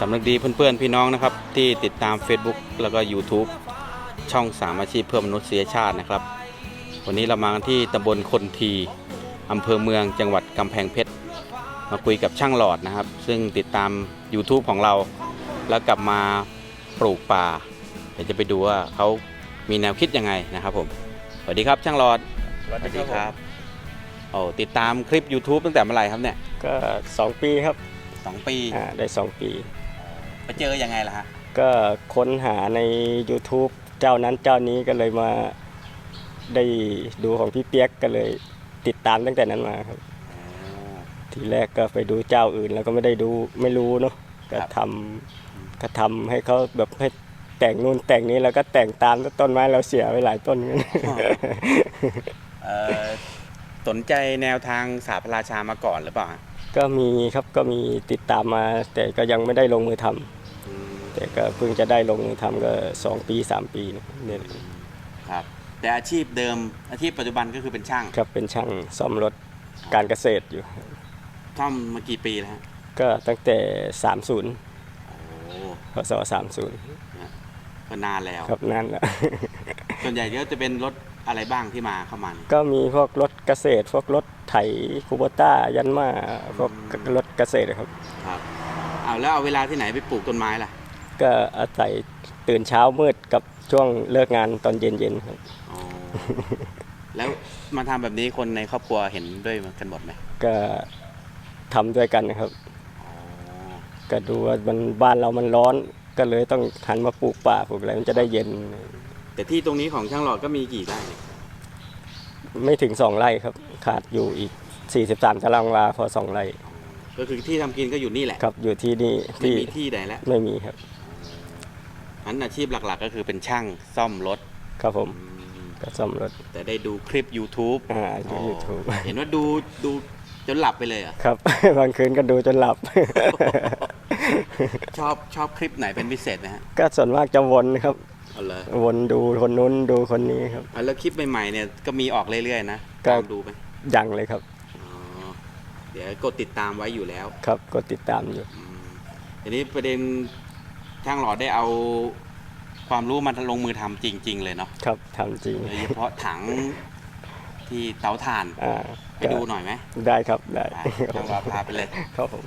สำนึกดีเพื่อนๆ พี่น้องนะครับ ที่ติดตาม Facebook แล้วก็ YouTube ช่องสามอาชีพเพื่อมนุษยชาตินะครับ วันนี้เรามากันที่ตำบลคนทีอำเภอเมืองจังหวัดกำแพงเพชรมาคุยกับช่างหลอดนะครับ ซึ่งติดตาม YouTube ของเรา แล้วกลับมาปลูกป่าเดี๋ยวจะไปดูว่าเขามีแนวคิดยังไงนะครับผมสวัสดีครับช่างหลอดโอ้ติดตามคลิป YouTube ตั้งแต่เมื่อไหร่ครับเนี่ยก็ 2 ปีครับ สองปีอ่าได้ 2 ปี ไปเจอยังไงล่ะฮะก็ค้นหาใน YouTube เจ้านั้นเจ้านี้ก็เลยมาได้ดูของพี่เปียกก็เลยติดตามตั้งแต่นั้นมาครับ ทีแรกก็ไปดูเจ้าอื่นแล้วก็ไม่ได้ดูไม่รู้เนาะก็ทำก็ทำให้เขาแบบให้แต่งนู่นแต่งนี้แล้วก็แต่งตามต้นไม้เราเสียไปหลายต้นกันเอ่อสนใจแนวทางสาพราชามาก่อนหรือเปล่าฮะ ก็มีครับก็มีติดตามมา แต่ก็ยังไม่ได้ลงมือทำแต่ก็เพิ่งจะได้ลงมือทำก็สองปีสามปีนะเนี่ยครับ แต่อาชีพเดิมอาชีพปัจจุบันก็คือเป็นช่างครับเป็นช่างซ่อมรถการเกษตรอยู่ ซ่อมมากี่ปีแล้วฮะก็ตั้งแต่ 30โอ้พศ30 ก็นานแล้วครับนั่นแหละส่วนใหญ่ก็จะเป็นรถ อะไรบ้างที่มาเข้ามาเนี่ยก็มีพวกรถเกษตร พวกรถไถคูโบต้ายันมาพวกรถเกษตรครับ ครับเอาแล้วเอาเวลาที่ไหนไปปลูกต้นไม้ล่ะก็อาศัยตื่นเช้ามืดกับช่วงเลิกงานตอนเย็นๆครับ อ๋อแล้วมาทำแบบนี้คนในครอบครัวเห็นด้วยกันหมดไหมก็ทำด้วยกันนะครับ อ๋อก็ดูว่ามันบ้านเรามันร้อนก็เลยต้องหันมาปลูกป่าปลูกอะไรมันจะได้เย็น แต่ที่ตรงนี้ของช่างหลอดก็มีกี่ไร่เนี่ยไม่ถึงสองไร่ครับ ขาดอยู่อีก 43ตารางวาพอสองไร่ก็คือที่ทำกินก็อยู่นี่แหละครับอยู่ที่นี่ไม่ที่มีที่ไหนแล้วไม่มีครับอันอาชีพหลักๆ ก็คือเป็นช่างซ่อมรถครับผมอืมก็ซ่อมรถแต่ได้ดูคลิป YouTube อ่าดูยูทูบ เห็นว่าดูดูจนหลับไปเลยเหรอะ ครับ บางคืนก็ดูจนหลับ ชอบชอบคลิปไหนเป็นพิเศษไหมฮะก็ส่วนมากจะวนครับ เอาเลยวนดูคนนู้นดูคนนี้ครับ อะแล้วคลิปใหม่ๆเนี่ยก็มีออกเรื่อยๆนะครัตาบมดูไหมยังเลยครับ อ๋อเดี๋ยวกดติดตามไว้อยู่แล้วครับก็ติดตามอยู่ อืมทีนี้ประเด็นช่างหลอดได้เอาความรู้มาลงมือทำจริง ๆ เลยเนาะครับทำจริงโดยเฉพาะถังที่เตาถ่านอ่าไปดูหน่อยไหมได้ครับได้อะช่างหลอดพาไปเลย ครับผม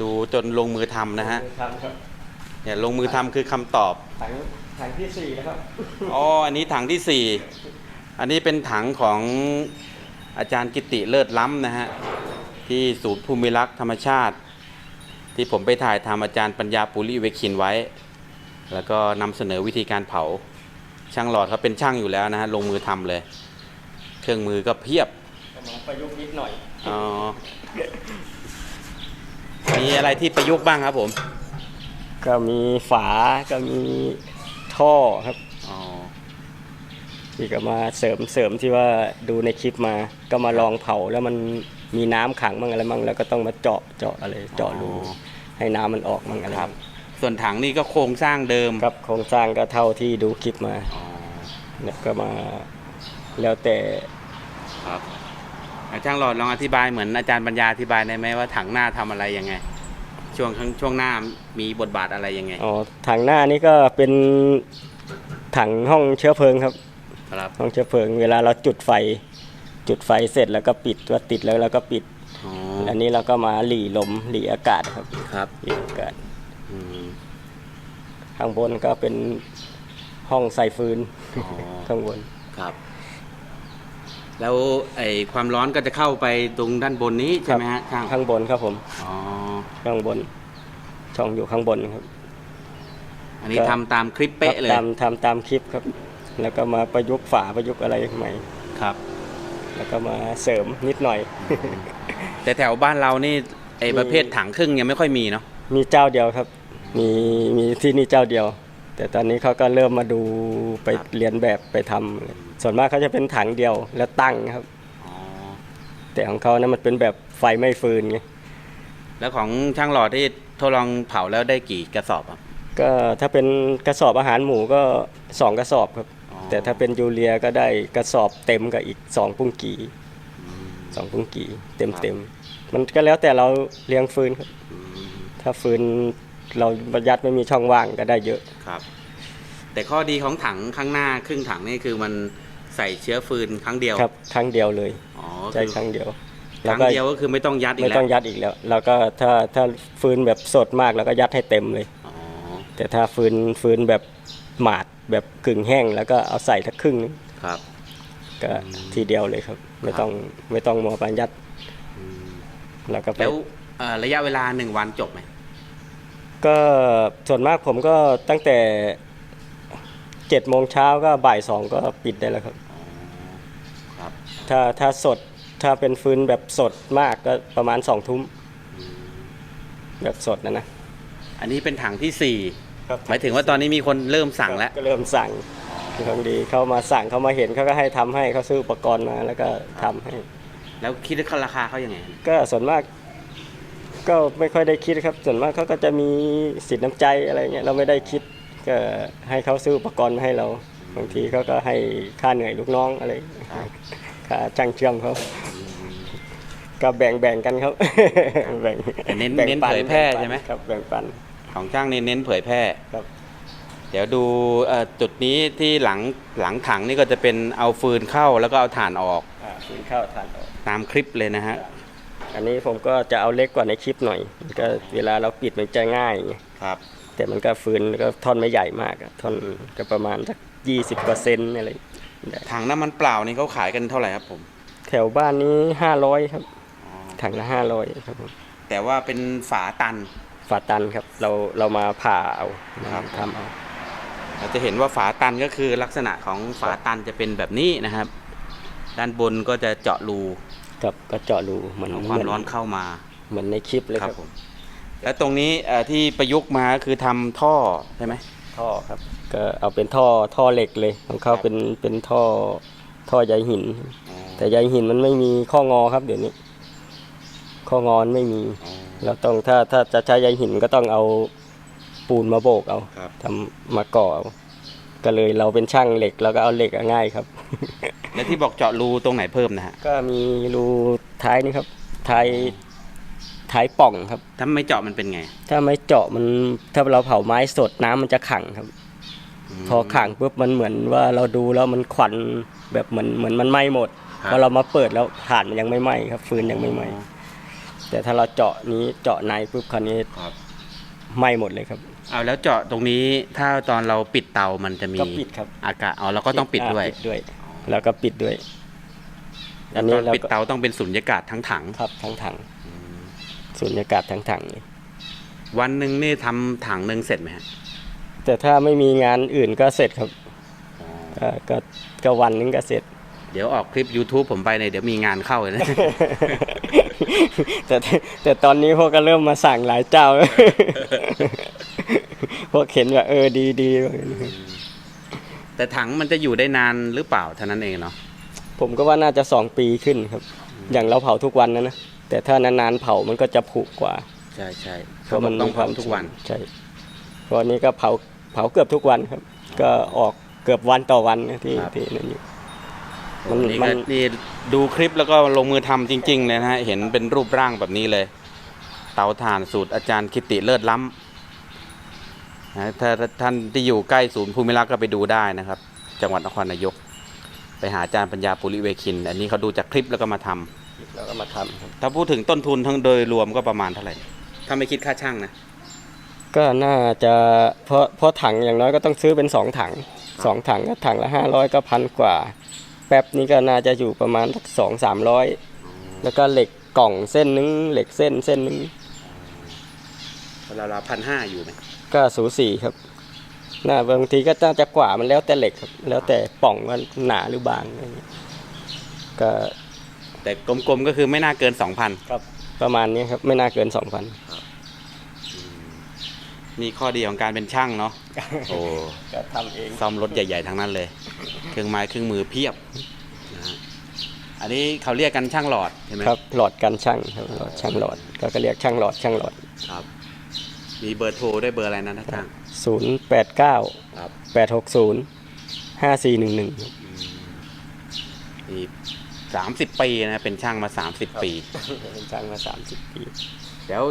ดูจนลงมือทำนะฮะ ทำครับ เนี่ยลงมือทำคือคำตอบ ถังถังที่สี่นะครับ อ๋อ อันนี้ถังที่สี่อันนี้เป็นถังของอาจารย์กิติเลิศล้ำนะฮะ ที่ศูนย์ภูมิรักษ์ธรรมชาติ ที่ผมไปถ่ายทำอาจารย์ปัญญาปุริเวคินไว้ แล้วก็นำเสนอวิธีการเผา ช่างหลอดเขาเป็นช่างอยู่แล้วนะฮะ ลงมือทำเลย เครื่องมือก็เพียบสมองประยุกต์นิดหน่อย อ๋อ มีอะไรที่ประยุกต์บ้างครับผม ก็มีฝาก็มีท่อครับ อ๋อ ที่ก็มาเสริมเสริมที่ว่าดูในคลิปมา ก็มาลองเผาแล้วมันมีน้ำขังมั่งอะไรมั่งแล้วก็ต้องมาเจาะเจาะอะไรเจาะรูอ๋อ ให้น้ำมันออกมั่งอะไรครับมั่งส่วนถังนี่ก็โครงสร้างเดิมครับโครงสร้างก็เท่าที่ดูคลิปมาอ๋อเนี่ยก็มาแล้วแต่ครับอาจารย์หลอดลองอธิบายเหมือนอาจารย์ปัญญาอธิบายได้ไหมว่าถังหน้าทำอะไรยังไง ช่วงข้างช่วงหน้ามีบทบาทอะไรยังไง อ๋อถังหน้านี่ก็เป็นถังห้องเชื้อเพลิงครับ ครับห้องเชื้อเพลิง เวลาเราจุดไฟ จุดไฟเสร็จแล้วก็ปิดว่าติดแล้วเราก็ปิด อ๋ออันนี้เราก็มาหลีลมหลีอากาศครับครับหลีอากาศอืมข้างบนก็เป็นห้องใส่ฟืนอ๋อข้างบนครับ แล้วไอ้ความร้อนก็จะเข้าไปตรงด้านบนนี้ใช่ไหมฮะช่างข้างบนครับผมอ๋อข้างบน ช่องอยู่ข้างบนครับ อันนี้ก็ ทำตามคลิปเป๊ะเลยตามทำตามคลิปครับ แล้วก็มาประยุกต์ฝาประยุกต์อะไรใหม่ ครับ แล้วก็มาเสริมนิดหน่อย แต่แถวบ้านเรานี่ไอ้มีประเภทถังครึ่งยังไม่ค่อยมีเนาะมีเจ้าเดียวครับ มีมีที่นี่เจ้าเดียว แต่ตอนนี้เขาก็เริ่มมาดูไปเรียนแบบไปทำ ส่วนมากเขาจะเป็นถังเดียวแล้วตั้งครับ อ๋อ แต่ของเขานะมันเป็นแบบไฟไม่ฟืนไงแล้วของช่างหล่อที่ทดลองเผาแล้วได้กี่กระสอบอะก็ถ้าเป็นกระสอบอาหารหมูก็สองกระสอบครับ อ๋อ แต่ถ้าเป็นยูเรียก็ได้กระสอบเต็มกับอีกสองปุ้งกีสองปุ้งกีเต็มเต็มมันก็แล้วแต่เราเลี้ยงฟืนครับอืมถ้าฟืนเราประหยัดไม่มีช่องว่างก็ได้เยอะ ครับ แต่ข้อดีของถังข้างหน้าครึ่งถังนี่คือมัน ใส่เชื้อฟืนครั้งเดียวครับครั้งเดียวเลยอ๋อใช้คือครั้งเดียวคแล้วรั้งก็เดียวก็คือไม่ต้องยัดอีกไม่แล้ต้อวงยัดอีกแล้วแล้วก็ถ้าถ้าฟืนแบบสดมากแล้วก็ยัดให้เต็มเลยอ๋อแต่ถ้าฟืนฟืนแบบหมาดแบบกึ่งแห้ง แล้วก็เอาใส่ทักครึ่งนึงครับ ก็ทีเดียวเลยครับ ไม่ต้องไม่ต้องมัวไปยัดอืมแล้วก็ไปแล้วเอ่อระยะเวลาหนึ่งวันจบไหมก็ส่วนมากผมก็ตั้งแต่เจ็ดโมงเช้าก็บ่ายสองก็ปิดได้แล้วครับครับ ถ้าถ้าสดถ้าเป็นฟืนแบบสดมากก็ประมาณสองทุ่มแบบสดนะนะอันนี้เป็นถังที่สี่หมายถึงว่าตอนนี้มีคนเริ่มสั่งแล้ว ก็เริ่มสั่งคือของดีเขามาสั่งเขามาเห็นเขาก็ให้ทำให้เขาซื้ออุปกรณ์มาแล้วก็ทำให้ แล้วคิดราคาเขายังไง ก็ส่วนมาก ก็ไม่ค่อยได้คิดครับ ส่วนมากเขาก็จะมีสิทธิ์น้ำใจอะไรเงี้ยเราไม่ได้คิดก็ให้เขาซื้ออุปกรณ์มาให้เราบางทีเขาก็ให้ค่าเหนื่อยลูกน้องอะไร ค่าจ้างเชื่อมเขาก็แบ่งแบ่งกันครับ แบ่งแต่เน้นแบ่งเน้นปัเผยแพร่ใช่ไหม ครับ แบ่งปัน ของช่างเน้นเน้นเผยแพร่ครับ เดี๋ยวดูเอ่อจุดนี้ที่หลังหลังถังนี่ก็จะเป็นเอาฟืนเข้าแล้วก็เอาถ่านออกอ่ากินข้าวทานออก ตามคลิปเลยนะฮะ อันนี้ผมก็จะเอาเล็กกว่าในคลิปหน่อยมันก็เวลาเราปิดมันจะง่ายไงครับ แต่มันก็ฟืนก็ท่อนไม่ใหญ่มากอะท่อนก็ประมาณสักยี่สิบเปอร์เซ็นต์อะไรได้ ถังน้ำมันเปล่านี่เขาขายกันเท่าไหร่ครับผม แถวบ้านนี้ห้าร้อยครับ ถังละห้าร้อยครับผมแต่ว่าเป็นฝาตัน ฝาตันครับ เราเรามาผ่าเอาครับทำเอาเราจะเห็นว่าฝาตันก็คือลักษณะของฝาตันจะเป็นแบบนี้นะครับ ด้านบนก็จะเจาะรูกับก็เจาะรูเหมือนเอาความเหมือนร้อนเข้ามา เหมือนในคลิปเลยคครัรับบผมแล้วตรงนี้เอ่อที่ประยุกต์มาก็คือทำท่อใช่ไหม ท่อครับ ก็เอาเป็นท่อท่อเหล็กเลยของเขาครับเป็นเป็นท่อท่อใยหิน แต่ใยหินมันไม่มีข้องอครับ เดี๋ยวนี้ ข้องอนไม่มีอ๋อเราต้องถ้าถ้าจะใช้ใยหินก็ต้องเอาปูนมาโบกเอาครับ ทำมาก่อเอาก็เลยเราเป็นช่างเหล็กเราก็เอาเหล็กอะง่ายครับ แล้วที่บอกเจาะรูตรงไหนเพิ่มนะฮะก็มีรูท้ายนี่ครับท้าย ท้ายป่องครับ ถ้าไม่เจาะมันเป็นไง ถ้าไม่เจาะมันถ้าเราเผาไม้สดน้ำมันจะขังครับมพอขังปุ๊บมันเหมือนว่าเราดูแล้วมันควันแบบเหมือนเหมือนมันไหม้หมดครับ พอเรามาเปิดแล้วถ่านมันยังไม่ไหม้ครับฟืนยังไม่ไหม้แต่ถ้าเราเจาะนี้เจาะในปุ๊บคราวนี้ครับไหม้หมดเลยครับ เอาแล้วเจาะตรงนี้ถ้าตอนเราปิดเตามันจะมีก็ปิดครับ อากาศอ๋อเราก็ต้องปิดด้วยาปิดด้วย แล้วก็ปิดด้วย อัอันนนี้นี้เราปิดก็เตาต้องเป็นสุญญากาศทั้งถังครับทั้งถัง สุญญากาศทั้งถังเลยวันหนึ่งนี่ทำถังหนึ่งเสร็จไหมฮะแต่ถ้าไม่มีงานอื่นก็เสร็จครับก็ก็ก็วันนึงก็เสร็จ เดี๋ยวออกคลิป YouTube ผมไปเนี่ยเดี๋ยวมีงานเข้าเลยนะ แต่แต่ตอนนี้พวกก็เริ่มมาสั่งหลายเจ้าพวกเห็นว่าเออดีดีแต่ถังมันจะอยู่ได้นานหรือเปล่าเท่านั้นเองเนาะผมก็ว่าน่าจะสองปีขึ้นครับ อย่างเราเผาทุกวันนะนะ แต่ถ้านานๆเผามันก็จะผุกว่า ใช่ใช่เขาบอกต้องเผาทุกวันใช่เพราะอันนี้ก็เผาเผาเกือบทุกวันครับ ก็ออกเกือบวันต่อวันนะที่ครับที่นั่นอยู่มันนี่มัก็นนี่ดูคลิปแล้วก็ลงมือทำจริงๆเลยนะฮะเห็นเป็นรูปร่างแบบนี้เลย เตาถ่านสูตรอาจารย์คิติเลิศล้ำนะถ้าถ้าท่านที่อยู่ใกล้ศูนย์ภูมิรักษ์ก็ไปดูได้นะครับ จังหวัดนครนายก ไปหาอาจารย์ปัญญาปุริเวคิน อันนี้เขาดูจากคลิปแล้วก็มาทำ แล้วก็มาทำครับถ้าพูดถึงต้นทุนทั้งโดยรวมก็ประมาณเท่าไหร่ ถ้าไม่คิดค่าช่างนะ ก็น่าจะเพราะเพราะถังอย่างน้อยก็ต้องซื้อเป็นสองถังสองถังก็ถังละห้าร้อยก็พันกว่า แป๊บนี้ก็น่าจะอยู่ประมาณสักสองสามร้อยแล้วก็เหล็กกล่องเส้นนึงเหล็กเส้นเส้นนึงเราเราพันห้าอยู่ไหมก็สูสีครับน่าบางทีก็น่าจะกว่ามันแล้วแต่เหล็กครับ แล้วแต่ป่องว่าหนาหรือบางอะไรเงี้ยก็ แต่กลมๆก็คือไม่น่าเกิน2,000ครับประมาณนี้ครับไม่น่าเกิน2,000นี่ข้อดีของการเป็นช่างเนาะโอ้ก็ทำเองซ่อมรถใหญ่ ๆทั้งนั้นเลย เครื่องไม้เครื่องมือเพียบนะฮะอันนี้เขาเรียกกันช่างหลอดใช่ไหมครับหลอดกันช่างครับหลอดช่างหลอดก็ก็เรียกช่างหลอดช่างหลอดครับ มีเบอร์โทรได้วยเบอร์อะไรนะนะช่าง089ครับ860 5411นี่สามสิบปีนะเป็นช่างมาสามสิบปี เป็นช่างมา30ปี เดี๋ยว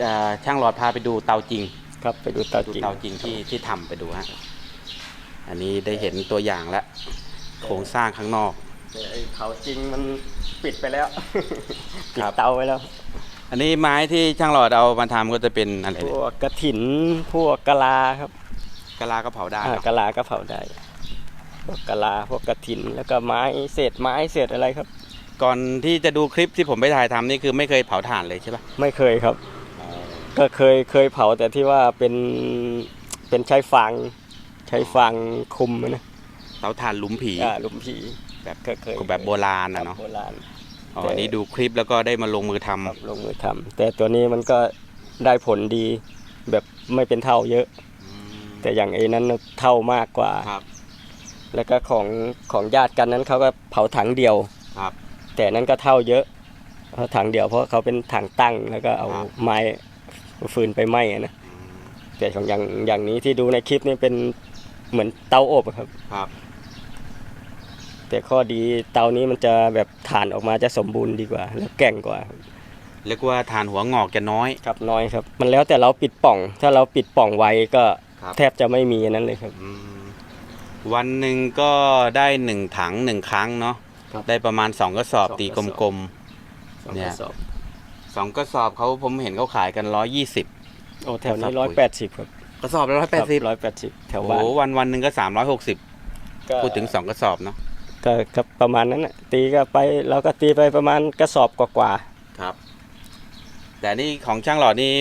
เอ่อช่างหลอดพาไปดูเตาจริงครับไปดูเตาดูจริงเตาจริงที่ที่ทำไปดูฮะอันนี้ได้เห็นตัวอย่างแล้วโครงสร้างข้างนอก แต่ไอ้เผาจริงมันปิดไปแล้วปิดครับเตาไว้แล้ว อันนี้ไม้ที่ช่างหลอดเอามาทำก็จะเป็นอะไรพเนี่ยวกกระถินพวกกะลาครับกะลาก็เผาได้อ่าเนอะกะลาก็เผาได้ พวกกะลาพวกกระถินแล้วก็ไม้เศษไม้เศษอะไรครับ ก่อนที่จะดูคลิปที่ผมไปถ่ายทำนี่คือไม่เคยเผาถ่านเลยใช่ปะไม่เคยครับ ก็เคยเคยเผาแต่ที่ว่าเป็นเป็นใช้ฟางใช้ฟางคุมนะเตาถ่านหลุมผีอ่าหลุมผีแบบก็เคยแบบโบราณครันะบเนาะโบราณ อ๋ออันนี้ดูคลิปแล้วก็ได้มาลงมือทำครับลงมือทำแต่ตัวนี้มันก็ได้ผลดีแบบไม่เป็นเท่าเยอะแต่อย่างไอ้นั้นน่ะเท่ามากกว่า ครับ แล้วก็ของของญาติกันนั้นเขาก็เผาถังเดียวครับ แต่นั้นก็เท่าเยอะเพราะถังเดียวเพราะเขาเป็นถังตั้งแล้วก็เอาครับ ไม้ฟืนไปไหม้อะนะแต่ของอย่างอย่างนี้ที่ดูในคลิปนี่เป็นเหมือนเตาอบอะครับ ครับแต่ข้อดีเตานี้มันจะแบบถ่านออกมาจะสมบูรณ์ดีกว่า แล้วแกร่งกว่า เรียกว่าถ่านหัวงอกจะน้อย ครับน้อยครับ มันแล้วแต่เราปิดป่อง ถ้าเราปิดป่องไว้ก็ครับ แทบจะไม่มีอันนั้นเลยครับ อืม วันหนึ่งก็ได้หนึ่งถังหนึ่งครั้งเนาะครับ ได้ประมาณสองกระสอบสองตีกระสอบกลม สองเนี่กยระสอบๆสองกระสอบเขาผมเห็นเขาขายกันร้อยยี่สิบ โอ้แถวกระสอนี้บร้อยปุ๋แปยดสิบครับกระสอบละร้อยแปดสิบร้อยแปดสิบแถวโอ้บ้านโหวันวันหนึ่งก็สามร้อยหกสิบก็พูดถึงสองกระสอบเนาะก็ก็ประมาณนั้นน่ะตีก็ไปเราก็ตีไปประมาณกระสอบกว่าครับ แต่นี่ของช่างหลอดนี่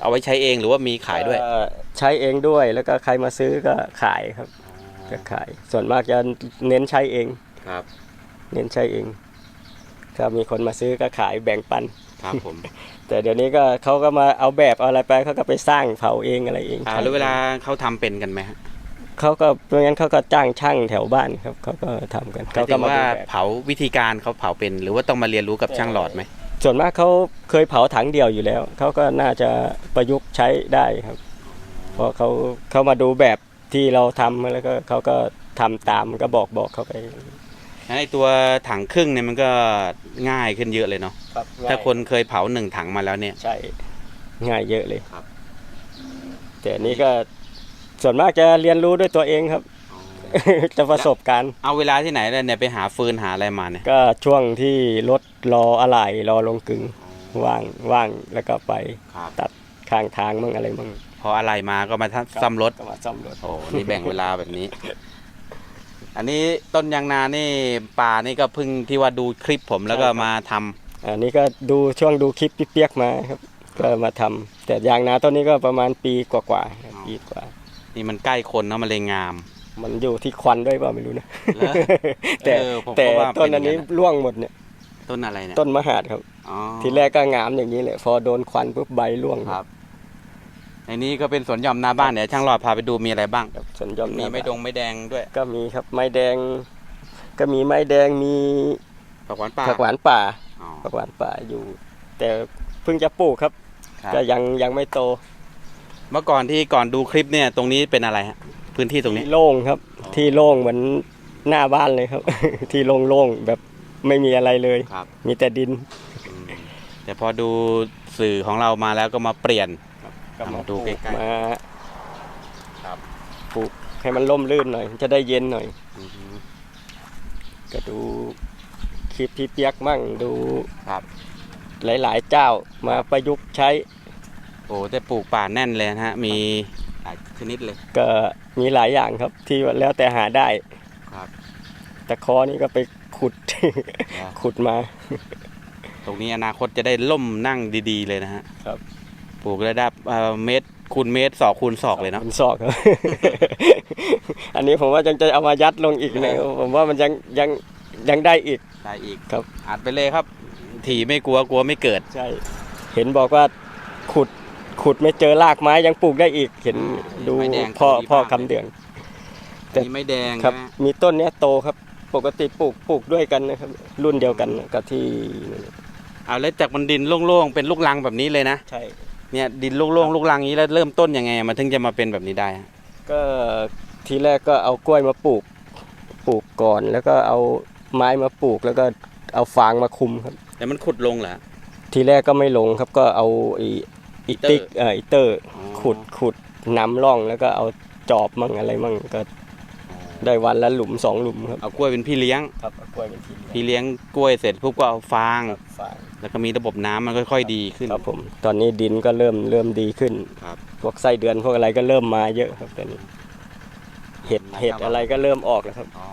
เอาไว้ใช้เองหรือว่ามีๆขายด้วย ก็ใช้เองด้วยแล้วก็ใครมาซื้อก็ขายครับ ก็ขาย ส่วนมากจะเน้นใช้เอง ครับ เน้นใช้เองถ้ามีคนมาซื้อก็ขายแบ่งปัน ครับผม แต่เดี๋ยวนี้ก็เขาก็มาเอาแบบเอาอะไรไปเขาก็ไปสร้างเผาเองอะไรเองอ่าแล้วเวลาเขาทำเป็นกันไหมฮะเขาก็เพราะงั้นเขาก็จ้างช่างแถวบ้านครับเขาก็ทำกันหมาเขายถึก็งมาว่าดูแบบ เผาวิธีการเขาเผาเป็น หรือว่าต้องมาเรียนรู้กับช่างหลอดไหมส่วนมากเขาเคยเผาถังเดียวอยู่แล้ว เขาก็น่าจะประยุกต์ใช้ได้ครับเพราะเขาเขามาดูแบบ ที่เราทำแล้วก็เขาก็ทำตามก็บอกบอกเขาไปงั้นไอตัวถังครึ่งเนี่ยมันก็ง่ายขึ้นเยอะเลยเนาะถ้าคนเคยเผาหนึ่งถังมาแล้วเนี่ย ใช่ง่ายเยอะเลยครับ แต่นี่ก็ส่วนมากจะเรียนรู้ด้วยตัวเองครับ จะประสบการณ์ เอาเวลาที่ไหนแล้วเนี่ยไปหาฟืนหาอะไรมาเนี่ยก็ช่วงที่รถรออะไหล่รอลงกึ่งว่างว่างแล้วก็ไปครับตัดข้างทางมั่งอะไรมั่งพ ออะไรมาก็มาซ่อมรถ ก็มาซ่อมรถ โอ้นี่แบ่งเวลาแบบนี้ อันนี้ต้นยางนานี่ป่านี่ก็เพิ่งที่ว่าดูคลิปผมแล้วก็มาทำอันนี้ก็ดูช่วงดูคลิปพี่เปียกมาครับ ก็มาทำแต่ยางนาต้นนี้ก็ประมาณปีกว่าๆครับปีกว่า นี่มันใกล้คนเนาะมันเลยงาม มันอยู่ที่ควันด้วยเปล่าไม่รู้นะ เหรอ แต่เออผมก็แต่ว่าต้นอันนี้เป็นอย่างนั้น ร่วงหมดเนี่ยต้นอะไรเนี่ยต้นมหาดครับ อ๋อทีแรกก็งามอย่างนี้แหละพอโดนควันปุ๊บใบร่วงครับ ในนี้ก็เป็นสวนหย่อมหน้าบ้านเนี่ยช่างหลอดพาไปดูมีอะไรบ้างครับส่วนยอมมีไม้ดงไม้แดงด้วย ก็มีครับไม้แดง ก็มีไม้แดงมีผักหวานป่าผักหวานป่าอ๋อผักหวานป่าอยู่ แต่เพิ่งจะปลูกครับครับ ก็ยังยังไม่โต เมื่อก่อนที่ก่อนดูคลิปเนี่ย ตรงนี้เป็นอะไรฮะพื้นที่ตรงนี้ที่โล่งครับอ๋อที่โล่งเหมือนหน้าบ้านเลยครับ ที่โล่งๆแบบไม่มีอะไรเลยครับมีแต่ดินอืมแต่พอดูสื่อของเรามาแล้วก็มาเปลี่ยน ก็มาดูปลูกใกล้ๆมาครับปลูกให้มันร่มรื่นหน่อย จะได้เย็นหน่อยอือฮึก็ดูคลิปพี่เปียกมั่งดูครับ หลายๆเจ้ามาประยุกต์ใช้ โอ้แต่ปลูกป่าแน่นเลยนะฮะ มีหลายชนิดเลย ก็มีหลายอย่างครับที่ว่าแล้วแต่หาได้ครับตะคอนี่ก็ไปขุด ขุดมา ตรงนี้อนาคตจะได้ล่มนั่งดี ๆ เลยนะฮะครับ ปลูกระดับเอ่อเมตรคูณเมตรศอกคูณศอกเลยเนาะเป็นซอกครับ อันนี้ผมว่ายังจะเอามายัดลงอีกนะผมว่ามันยังยังยังได้อีกได้อีกครับอัดไปเลยครับ ถี่ไม่กลัวกลัวไม่เกิดใช่เห็นบอกว่าขุดขุดไม่เจอรากไม้ยังปลูกได้อีก เห็นอ่าดูไม้แดงพ่อก็ดีพ่อมากคำเดืองแต่นี่ไม่แดงครับนะมีต้นเนี้ยโตครับ ปกติปลูกปลูกด้วยกันนะครับ รุ่นเดียวกันกับที่นั่นเอาแล้วจากบนดินโล่งๆเป็นลูกลังแบบนี้เลยนะใช่ เนี่ยดินโล่งๆลูกลังนี้แล้วเริ่มต้นยังไงมันถึงจะมาเป็นแบบนี้ได้ฮะก็ทีแรกก็เอากล้วยมาปลูกปลูกก่อน แล้วก็เอาไม้มาปลูกแล้วก็เอาฟางมาคุมครับแต่มันขุดลงเหรอทีแรกก็ไม่ลงครับก็เอาไอีอีติ๊กเอ่ออีเตอร์อ๋อขุดขุดน้ำร่องแล้วก็เอาจอบมั่งอะไรมั่งก็ ได้วันละหลุมสองหลุมครับเอากล้วยเป็นพี่เลี้ยงครับเอากล้วยเป็นทีพี่เลี้ยงกล้วยเสร็จปุ๊บก็เอาฟาง ครับฟางแล้วก็มีระบบน้ำมันค่อยๆดีขึ้น ครับผมตอนนี้ดินก็เริ่มเริ่มดีขึ้นครับ พวกไส้เดือนพวกอะไรก็เริ่มมาเยอะครับตอนนี้ เห็ดนะครับเห็ดอะไรก็เริ่มออกแล้วครับ อ๋อ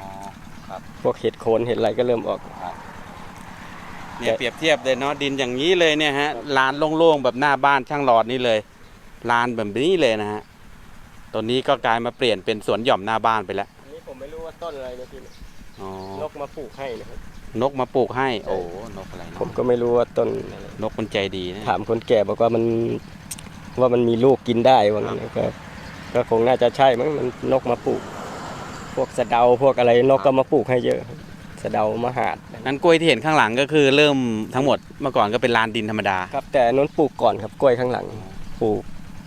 พวกเห็ดโคนเห็ดอะไรก็เริ่มออก เนี่ยเปรียบเทียบเลยเนาะดินอย่างนี้เลยเนี่ยฮะลานโล่งๆแบบหน้าบ้านช่างหลอดนี่เลยลานแบบนี้เลยนะฮะตอนนี้ก็กลายมาเปลี่ยนเป็นสวนหย่อมหน้าบ้านไปแล้วอันนี้ผม ไม่รู้ว่าต้นอะไรนะพี่อ๋อนกมาปลูกให้นะครับ นกมาปลูกให้ โอ้นกอะไรผมเนาะก็ไม่รู้ว่าต้นอะไรนกมันใจดีนะ ถามคนแก่บอกว่ามันว่ามันมีลูกกินได้ว่างั้นก็ก็คงน่าจะใช่มั้งมันนกมาปลูก พวกสะเดาพวกอะไรนกก็มาปลูกให้เยอะครับสะเดามหาดนั้นกล้วยที่เห็นข้างหลังก็คือเริ่มทั้งหมดเมื่อก่อนก็เป็นลานดินธรรมดา ครับ แต่อันนู้นปลูกก่อนครับกล้วยข้างหลังปลูก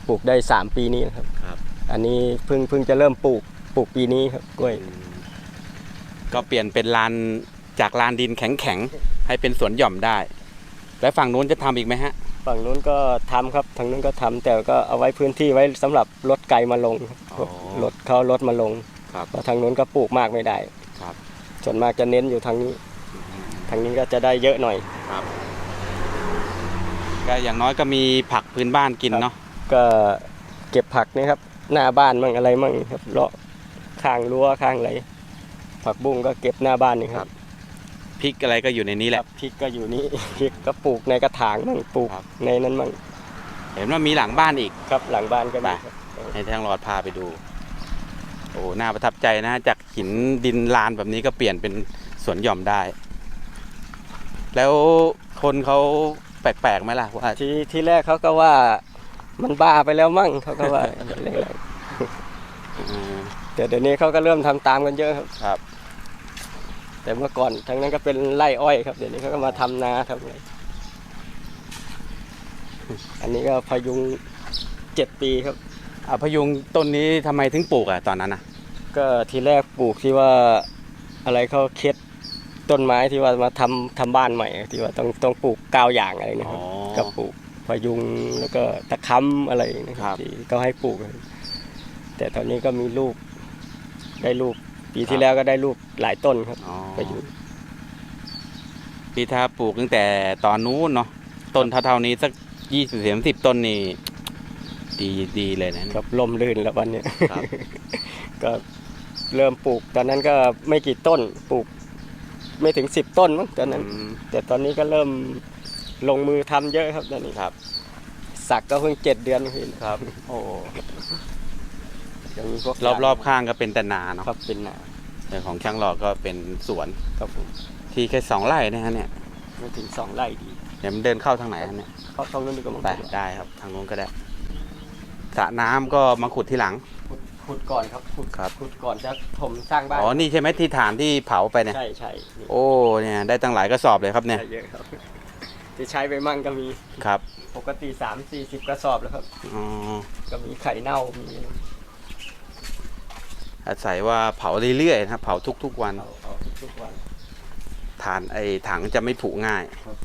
ปลูกได้สามปีนี้นะครับ ครับ อันนี้เพิ่งเพิ่งจะเริ่มปลูก ปลูกปีนี้ครับกล้วย ก็เปลี่ยนเป็นลานจากลานดินแข็งๆให้เป็นสวนหย่อมได้ แล้วฝั่งนู้นจะทำอีกไหมฮะ ฝั่งนู้นก็ทำครับทางนู้นก็ทำแต่ก็เอาไว้พื้นที่ไว้สำหรับรถไกลมาลงครับพวกอ๋อรถเขารถมาลงครับ เพราะทางนู้นก็ปลูกมากไม่ได้ ครับ ส่วนมากจะเน้นอยู่ทางนี้ ทางนี้ก็จะได้เยอะหน่อย ก็อย่างน้อยก็มีผักพื้นบ้านกินเนาะ ก็เก็บผักนี่ครับ หน้าบ้านมั่งอะไรมั่งครับเลาะ ข้างรั้วข้างอะไรผักบุ้งก็เก็บหน้าบ้านนี่ครับพริกอะไรก็อยู่ในนี้แหคละ รับพริกก็อยู่นี่ พริกก็ปลูกในกระถางมั่งปลูกครับ ในนั้นมั่งเห็นว่ามีหลังบ้านอีก ครับหลังบ้านก็มีไป ครับให้ทางรอดพาไปดู โอ้น่าประทับใจนะ จากหินดินลานแบบนี้ก็เปลี่ยนเป็นสวนหย่อมได้ แล้วคนเขาแปลกๆไหมล่ะว่า ทีที่แรกเขาก็ว่า มันบ้าไปแล้วมั่งเขาก็ว่าแรกอืมๆ แต่เดี๋ยวนี้เขาก็เริ่มทำตามกันเยอะครับครับ แต่เมื่อก่อนทั้งนั้นก็เป็นไร่อ้อยครับ เดี๋ยวนี้เขาก็มาทำนาทำอะไรอันนี้ก็พยุงเจ็ดปีครับอาพยุงต้นนี้ทำไมถึงปลูกอะตอนนั้นนะก็ทีแรกปลูกที่ว่าอะไรเขาเคล็ดต้นไม้ที่ว่ามาทำทำบ้านใหม่ที่ว่าต้องต้องปลูกเก้าอย่างอะไรนะครับก็ปลูกพยุงแล้วก็ตะค้ำอะไรนะครับที่เขาให้ปลูก แต่ตอนนี้ก็มีลูก ได้ลูก ปีที่แล้วก็ได้ลูกหลายต้นครับอ๋อพยุงพี่ถ้าปลูกตั้งแต่ตอนนู้นเนาะต้นเท่าๆนี้สักยี่สิบสิบต้นนี่ดีดีเลยนะเนี่ยครับลมลื่นแล้ววันเนี้ยครับ ก็เริ่มปลูก ตอนนั้นก็ไม่กี่ต้นปลูก ไม่ถึงสิบต้นมั้งตอนนั้น อืม แต่ตอนนี้ก็เริ่มลงมือทำเยอะครับตอนนี้ครับ สักก็เพิ่งเจ็ดเดือนพี่ครับ โอ้ ยังมีพวกรอบรอบๆข้างก็เป็นแต่นาเนาะครับเป็นหนาแต่ของช่างหลอดก็เป็นสวนครับผมที่แค่สองไร่นะฮะเนี่ยไม่ถึงสองไร่ดีเดี๋ยวมันเดินเข้าทางไหนฮะเนี่ยเขาต้องนู้นดีกว่ามั้งไปได้ครับ ทางนู้นก็ได้สระน้ำก็มาขุดที่หลังขุดขุดก่อนครับขุดครับขุดก่อนจะถมสร้างบ้านอ๋อนี่ใช่ไหมที่ฐานที่เผาไปเนี่ยใช่ใช่นี่โอ้เนี่ยได้ตั้งหลายกระสอบเลยครับเนี่ยได้เยอะครับที่ใช้ไปมั่งก็มีครับ ปกติสามสี่สิบกระสอบแล้วครับอ๋อก็มีไข่เน่ามี อาศัยว่าเผาเรื่อยๆนะครับเผาทุกๆวันเอาเอาทุกวันฐานไอ้ถังจะไม่ผุง่ายครับ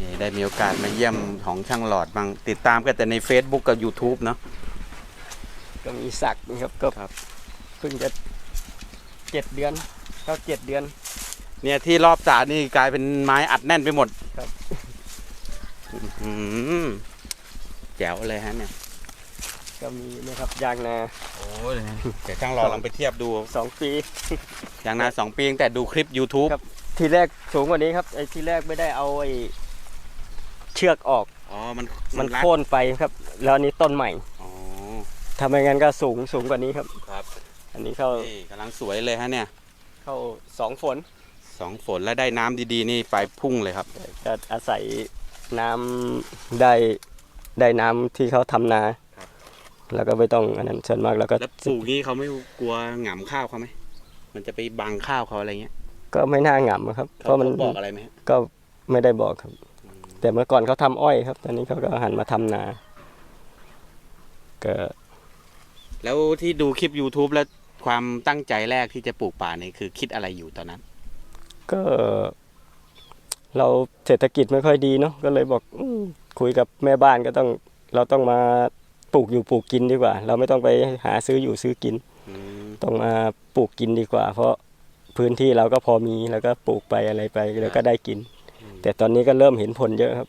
นี่ได้มีโอกาสมาเยี่ยมของช่างหลอดบ้างติดตามกันแต่ใน Facebook กับ YouTube เนาะก็มีสักนะครับก็ครับเพิ่งจะเจ็ดเดือนก็เจ็ดเดือน เนี่ยที่รอบสระนี่กลายเป็นไม้อัดแน่นไปหมดครับอื้อหือแจ๋วเลยฮะเนี่ย ก็มีนะครับยางนาโอ้ยเดี๋ยวช่างรอลองไปเทียบดูสองปีอย่างนาสองปีตั้งแต่ดูคลิป YouTube ครับ ทีแรกสูงกว่านี้ครับไอ้ทีแรกไม่ได้เอาไอ้เชือกออก อ๋อมันมันรัดโค่นไปครับ แล้วอันนี้ต้นใหม่อ๋อทำไมงั้นก็สูงสูงกว่านี้ครับ ครับอันนี้เข้านี่กำลังสวยเลยฮะเนี่ยเข้าสองฝนสองฝนแล้วได้น้ำดีๆ นี่ไปพุ่งเลยครับ ก็อาศัยน้ำได้ได้น้ำที่เขาทำนาครับ แล้วก็ไม่ต้องอันนั้นส่วนมากแล้วก็แล้วปลูกนี้เขาไม่กลัวหงำข้าวเขาไหมมันจะไปบังข้าวเขาอะไรเงี้ย ก็ไม่น่าหงำครับ เพเขาราะมันเขาบอกอะไรไหมฮะก็ไม่ได้บอกครับ แต่เมื่อก่อนเขาทำอ้อยครับ ตอนนี้เขาก็หันมาทำนาก็แล้วที่ดูคลิป YouTube แล้วความตั้งใจแรกที่จะปลูกป่าเนี่ยคือคิดอะไรอยู่ตอนนั้น ก็ เราเศรษฐกิจไม่ค่อยดีเนาะก็เลยบอกอมคุยกับแม่บ้านก็ต้องเราต้องมา ปลูกอยู่ปลูกกินดีกว่า เราไม่ต้องไปหาซื้ออยู่ซื้อกินอืมต้องมาปลูกกินดีกว่า เพราะพื้นที่เราก็พอมีแล้วก็ปลูกไปอะไรไปแล้วก็ได้กิน แต่ตอนนี้ก็เริ่มเห็นผลเยอะครับ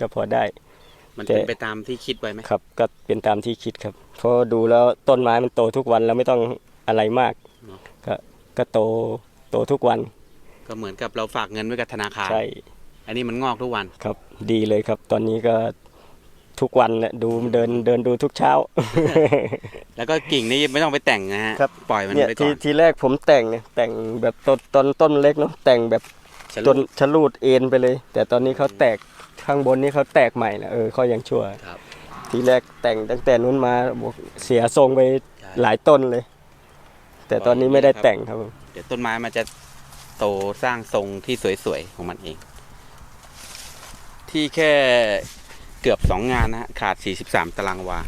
ก็พอได้ มันแต่เป็นไปตามที่คิดไว้ไหมครับ ก็เป็นตามที่คิดครับเพราะดูแล้วต้นไม้มันโตทุกวันเราไม่ต้องอะไรมากก็ก็โตโตทุกวัน ก็เหมือนกับเราฝากเงินไว้กับธนาคารใช่อันนี้มันงอกทุกวันครับ ดีเลยครับ ตอนนี้ก็ ทุกวันแหละดูเดินเดินดูทุกเช้า แล้วก็กิ่งนี้ไม่ต้องไปแต่งนะฮะครับปล่อยมันเนี่ยไปก่ทีอน ทีแรกผมแต่งเนี่ยแต่งแบบต้นต้นต้นเล็กเนาะแต่งแบบฉลุต้นชะลูดเอ็นไปเลย แต่ตอนนี้เขาแตกข้างบนนี่เขาแตกใหม่นะเออเขายังชั่ว ครับ ทีแรกแต่งตั้งแต่นู้นมาบอกเสียทรงไปใช่หลายต้นเลย แต่ตอนนี้ไม่ได้แต่งครับผมเดี๋ยวต้นไม้มันจะโตสร้างทรงที่สวยๆของมันเอง ที่แค่เกือบสองงานนะฮะขาด 43 ตารางวา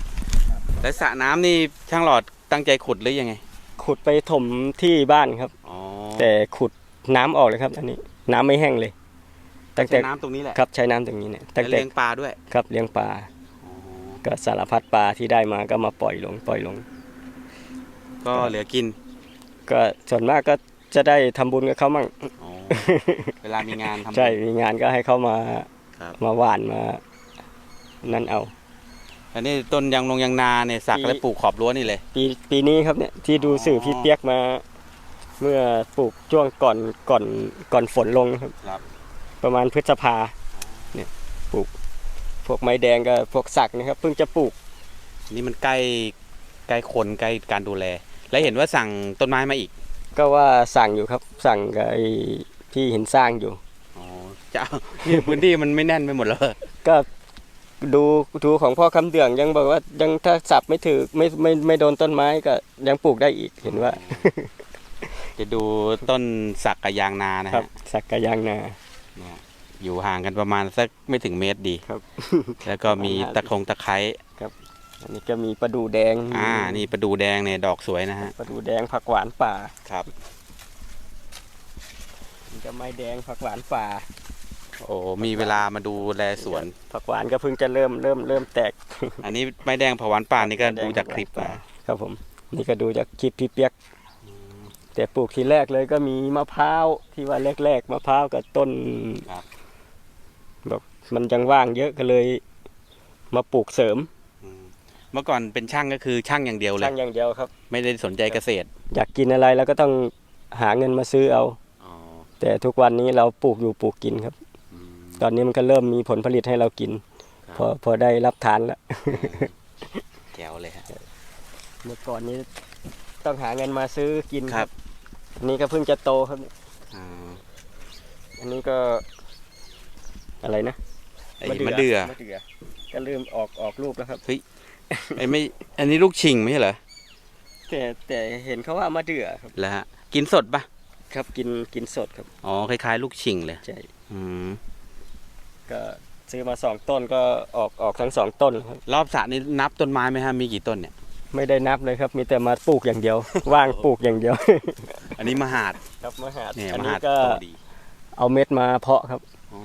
และสระน้ำนี่ช่างหลอดตั้งใจขุดหรือยังไง ขุดไปถมที่บ้านครับ อ๋อแต่ขุดน้ำออกเลยครับอันนี้น้ำไม่แห้งเลยตั้งแต่ใช้น้ำตรงนี้แหละครับใช้น้ำตรงนี้เนี่ยตั้งแล้วแต่เลี้ยงปลาด้วยครับเลี้ยงปลาอ๋อก็สารพัดปลาที่ได้มาก็มาปล่อยลงปล่อยลง ก็เหลือกินก็ส่วนมากก็จะได้ทำบุญกับเขามั่ง อ๋อเวลามีงานทำ ใช่มีงานก็ให้เขามาครับ มาหวานมา นั่นเอา อันนี้ต้นยางลงยางนาเนี่ยสักปีและปลูกขอบรั้วนี่เลย ปีปีนี้ครับเนี่ยที่ดูสื่อพี่เปียกมา เมื่อปลูกช่วงก่อนก่อนก่อนฝนลงครับครับ ประมาณพฤษภาเนี่ยปลูก พวกไม้แดงกับพวกสักนะครับ เพิ่งจะปลูก นี่มันใกล้ใกล้คนใกล้การดูแล และเห็นว่าสั่งต้นไม้มาอีก ก็ว่าสั่งอยู่ครับ สั่งกับไอ้ที่หินสร้างอยู่อ๋อจะเอานี่พื้นที่มันไม่แน่นไปหมดแล้วก็ ดูดูของพ่อคำเดืองยังบอกว่ายังถ้าสับไม่ถือไม่ไม่ไม่โดนต้นไม้ก็ยังปลูกได้อีกเห็นว่า จะดูต้นสักกับยางนานะครับฮะสักกะยางนา เนี่ยอยู่ห่างกันประมาณสักไม่ถึงเมตรดี ครับ แล้วก็มีตะคงตะไคร้อันนี้ก็มีประดูแดงอ่านี่ประดูแดงเนี่ยดอกสวยนะฮะประดูแดงผักหวานป่าครับนี่ก็ไม้แดงผักหวานป่า โอ้มีเวลามาดูแลสวน ผักหวานก็เพิ่งจะเริ่มเริ่มเริ่มแตก อันนี้ไม้แดงผวานป่านี่ก็ดูจากคลิปป่ามาครับผม นี่ก็ดูจากคลิปพี่เปียก แต่ปลูกทีแรกเลยก็มีมะพร้าวที่ว่าแรกๆมะพร้าวกับต้นครับแบบมันยังว่างเยอะก็เลย มาปลูกเสริมอืมเมื่อก่อนเป็นช่างก็คือช่างอย่างเดียวเลช่ายงอย่างเดียวครับ ไม่ได้สนใจเกษตร อยากกินอะไรแล้วก็ต้องหาเงินมาซื้อเอาอ๋อแต่ทุกวันนี้เราปลูกอยู่ปลูกกินครับอืม ตอนนี้มันก็เริ่มมีผลผลิตให้เรากินครับพอพอได้รับทานแล้วแจ๋วเลยฮะเมื่อก่อนนี้ต้องหาเงินมาซื้อกินครับ อันนี้ก็เพิ่งจะโตครับเนี่ยอ่าอันนี้ก็ อะไรนะไอ้มะเดื่อมะเดื่อก็เริ่มออกออกลูกแล้วครับไอ้ไม่อันนี้ลูกชิงไม่ใช่เหรอแต่แต่เห็นเขาว่ามะเดื่อครับแล้วฮะกินสดปะครับกินกินสดครับ อ๋อ คล้ายๆ ลูกชิงเลย ใช่ อืม ก็ซื้อมาสองต้นก็ออกออกทั้งสองต้นครับรอบสระนี่นับต้นไม้ไหมฮะมีกี่ต้นเนี่ย ไม่ได้นับเลยครับ มีแต่มาปลูกอย่างเดียว ว่างปลูกอย่างเดียว อันนี้มหาดครับมหาดเนี่ยอันมนี้หาดก็โตดีเอาเม็ดมาเพาะครับ อ๋อ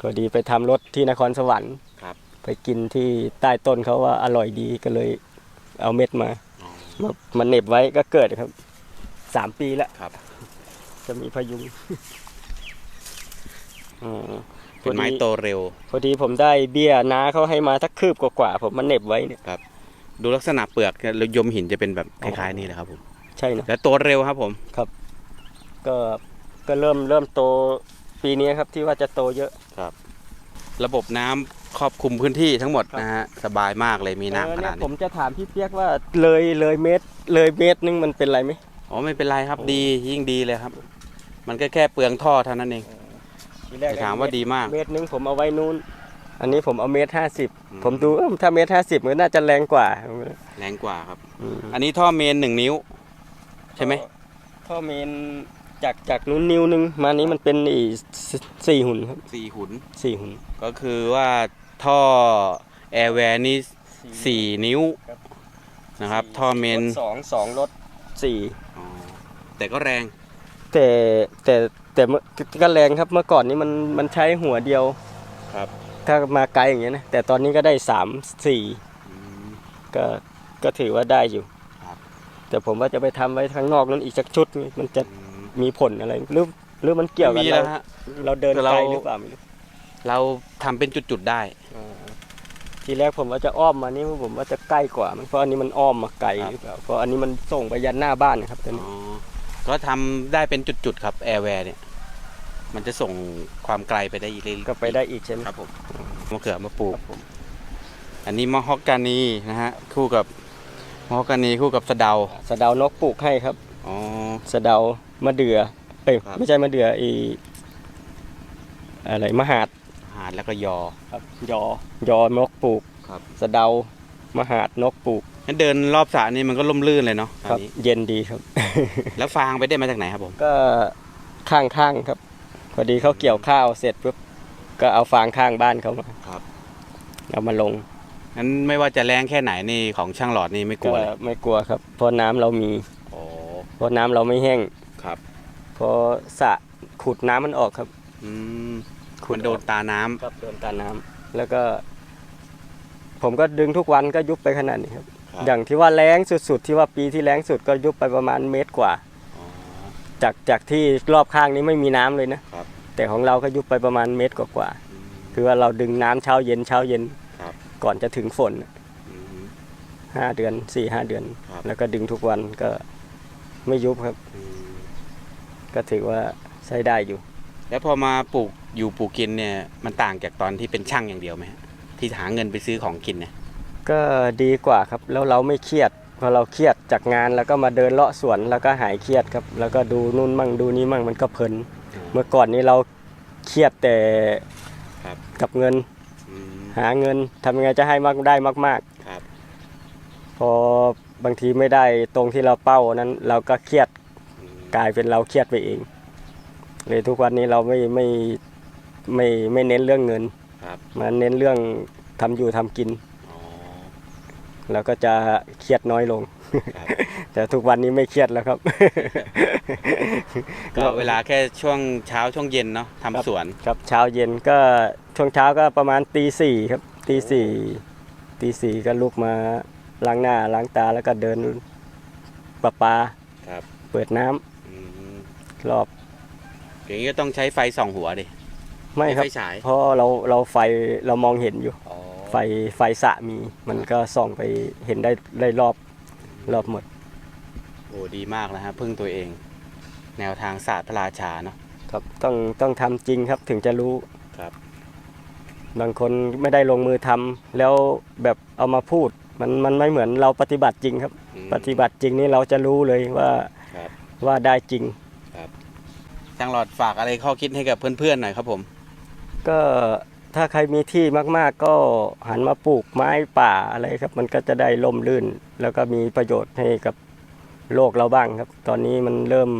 ก็ดีไปทำรถที่นครสวรรค์ครับ ไปกินที่ใต้ต้นเขาว่าอร่อยดีก็เลยเอาเม็ดมาอ๋อมามาเหน็บไว้ก็เกิดครับสามปีแล้ว ครับ จะมีพยุงอืม เป็นไม้โตเร็ว พอดีผมได้เบี้ยน้าเขาให้มาสักคืบกว่าๆผมมันเหน็บไว้เนี่ยดูลักษณะเปลือกแล้วยมหินจะเป็นแบบคล้ายๆนี่แหละครับผมใช่เนอะแล้วโตเร็วครับผมก็ก็เริ่มเริ่มโตปีนี้ครับที่ว่าจะโตเยอะระบบน้ำครอบคลุมพื้นที่ทั้งหมดครับ นะฮะสบายมากเลยมีเออน้ำขเนี่นายดผนี้มจะถามพี่เปียกว่าเลยเลยเมตร เลยเมตรนึงมันเป็นไรไหม อ๋อไม่เป็นไรครับโอ้ดียิ่งดีเลยครับ มันก็แค่เปลืองท่อเท่านั้นเอง ทีแรกแต่ถามว่าดีมาก เมตรนึงผมเอาไว้นู้น อันนี้ผมเอาเมตรห้าสิบอืม ผมดูเอ้าถ้าเมตรห้าสิบมันน่าจะแรงกว่าแรงกว่าครับ อืมอันนี้ท่อเมนหนึ่งนิ้ว ใช่ไหม ท่อเมนจากจากนู้นนิ้วนึงมานี้มันเป็นอีสี่หุ่นครับสี่หุน สี่หุ่นก็คือว่าท่อแอร์แวร์นี่สี่นิ้วครับ นะครับ ท่อเมนรถสองสองรถสี่อ๋อแต่ก็แรงแต่แต่ แต่เมื่อก็แรงครับเมื่อก่อนนี้มันมันใช้หัวเดียว ครับ ถ้ามาไกลอย่างเงี้ยนะแต่ตอนนี้ก็ได้สามสี่อืมก็ก็ถือว่าได้อยู่ครับแต่ผมว่าจะไปทำไว้ข้างนอกนั้นอีกสักชุดมันจะอืมมีผลอะไรหรือหรือมันเกี่ยวกับมีเราแล้วฮะเราเดินแต่เราไกลหรือเปล่าไม่รู้เราทำเป็นจุดๆได้ทีแรกผมว่าจะอ้อมมานี่ผมว่าจะใกล้กว่ามันเพราะอันนี้มันอ้อมมาไกลหรือเปล่าเพราะอันนี้มันส่งไปยันหน้าบ้านนะครับตอนนี้อ๋อก็ทำได้เป็นจุดๆครับแอร์แวร์เนี่ย มันจะส่งความไกลไปได้อีกเรื่อยๆก็ไปได้อีกใช่ไหมครับผมมะเขือมาปลูคกรับผมอันนี้มะฮอกกานีนะฮะคู่กับมะฮอกกานีคู่กับสะเดาสะเดานกปลูกให้ครับอ๋อสะเดามะเดื่อเอ้ยครับไม่ใช่มะเดื่อไออะไรมะหาดหาดแล้วก็ยอครับยอยอนกปลูกครับสะเดามะหาดนกปลูกงั้นเดินรอบสระนี่มันก็ล่มลื่นเลยเนาะครัอับนนี้เย็นดีครับ แล้วฟางไปได้มาจากไหนครับผมก็ข้างข้างๆครับ พอดีเขาเกี่ยวข้าวเสร็จปุ๊บก็เอาฟางข้างบ้านเขามาครับ เอามาลงงั้นไม่ว่าจะแรงแค่ไหนนี่ของช่างหลอดนี่ไม่กลัก็วเลยไม่กลัวครับเพราะน้ำเรามีโอ้เพราะน้ำเราไม่แห้งครับพอสระขุดน้ำมันออกครับ อืมขุมันโดนออกตาน้ำครับโดนตาน้ำแล้วก็ ผมก็ดึงทุกวันก็ยุบไปขนาดนี้ครับครับอย่างที่ว่าแรงสุดๆ ที่ว่าปีที่แรงสุดก็ยุบไปประมาณเมตรกว่าอ๋อ จากจากที่รอบข้างนี้ไม่มีน้ำเลยนะ ครับ แต่ของเราก็ยุบไปประมาณเมตรกว่าอืม ๆคือว่าเราดึงน้ำเช้าเย็นเช้าเย็นครับ ก่อนจะถึงฝนอืม ห้าเดือนสี่ห้าเดือน ครับ แล้วก็ดึงทุกวันก็ไม่ยุบครับ อืมก็ถือว่าใช้ได้อยู่ แล้วพอมาปลูกอยู่ปลูกกินเนี่ยมันต่างจากตอนที่เป็นช่างอย่างเดียวไหมฮะที่หาเงินไปซื้อของกินเนี่ยก็ดีกว่าครับ แล้วเราไม่เครียด พอเราเครียดจากงานแล้วก็มาเดินเลาะสวนแล้วก็หายเครียดครับ แล้วก็ดูนู่นมั่งดูนี่มั่งมันก็เพลิน เมื่อก่อนนี้เราเครียดแต่ครับกับเงินอืมหาเงินทำยังไงจะให้มากได้มากครับๆพอบางทีไม่ได้ตรงที่เราเป้านั้น เราก็เครียดอืมกลายเป็นเราเครียดไปเองเลยทุกวันนี้เราไม่ไม่ไม่ไม่เน้นเรื่องเงินครับมาเน้นเรื่องทำอยู่ทำกิน อ๋อแล้วก็จะเครียดน้อยลงครับแต่ทุกวันนี้ไม่เครียดแล้วครับ ก็เวลาแค่ช่วงเช้าช่วงเย็นเนาะทำสวน ครับเช้าเย็นก็ช่วงเช้าก็ประมาณตีสี่ครับตีสี่ตีสี่ก็ลุกมาล้างหน้าล้างตาแล้วก็เดินประปาครับ เปิดน้ำอืมรอบ อย่างนี้ก็ต้องใช้ไฟส่องหัวดิไม่ครับไฟฉายเพราะเราเราไฟเรามองเห็นอยู่ อ๋อ ไฟไฟสระมี มันก็ส่องไปเห็นได้ได้รอบรอบหมด โอ้ดีมากนะฮะพึ่งตัวเอง แนวทางศาสตร์พระราชาเนาะครับต้องต้องทำจริงครับถึงจะรู้ ครับ บางคนไม่ได้ลงมือทำแล้วแบบเอามาพูด มันมันไม่เหมือนเราปฏิบัติจริงครับ อืม ปฏิบัติจริงนี่เราจะรู้เลยว่าครับ ว่าได้จริง ช่างหลอดฝากอะไรข้อคิดให้กับเพื่อนๆหน่อยครับผม ก็ ถ้าใครมีที่มาก ๆ ก็หันมาปลูกไม้ป่าอะไรครับ มันก็จะได้ล่มลื่น แล้วก็มีประโยชน์ให้กับโลกเราบ้างครับ ตอนนี้มันเริ่ม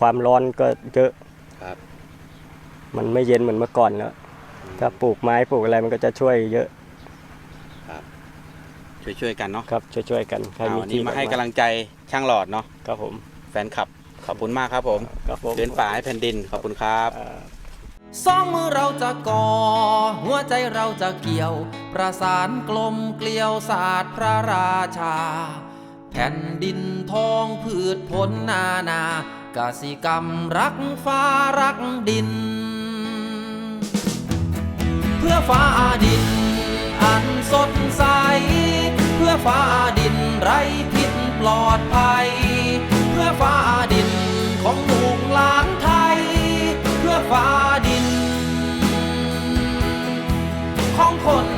ความร้อนก็เยอะครับ มันไม่เย็นเหมือนเมื่อก่อนแล้วถ้าปลูกไม้ปลูกอะไรมันก็จะช่วยเยอะช่วยๆกันเนาะครับ ช่วยๆกันใครอ่ามีวันนี้ที่มาให้กกำลังใจช่างหลอดเนาะครับผมแฟนคลับขอบคุณมากครับผมครับผมเดินป่าให้แผ่นดินขอบคุณครับอ่า สองมือเราจะก่อ หัวใจเราจะเกี่ยว ประสานกลมเกลียวศาสตร์พระราชา แผ่นดินทองพืชผลนานากสิกรรมรักฟ้ารักดิน เพื่อฟ้าดิน อันสดใส เพื่อฟ้าดินไร้พิษปลอดภัย เพื่อฟ้าดินของลูกหลานไทย เพื่อฟ้า Hong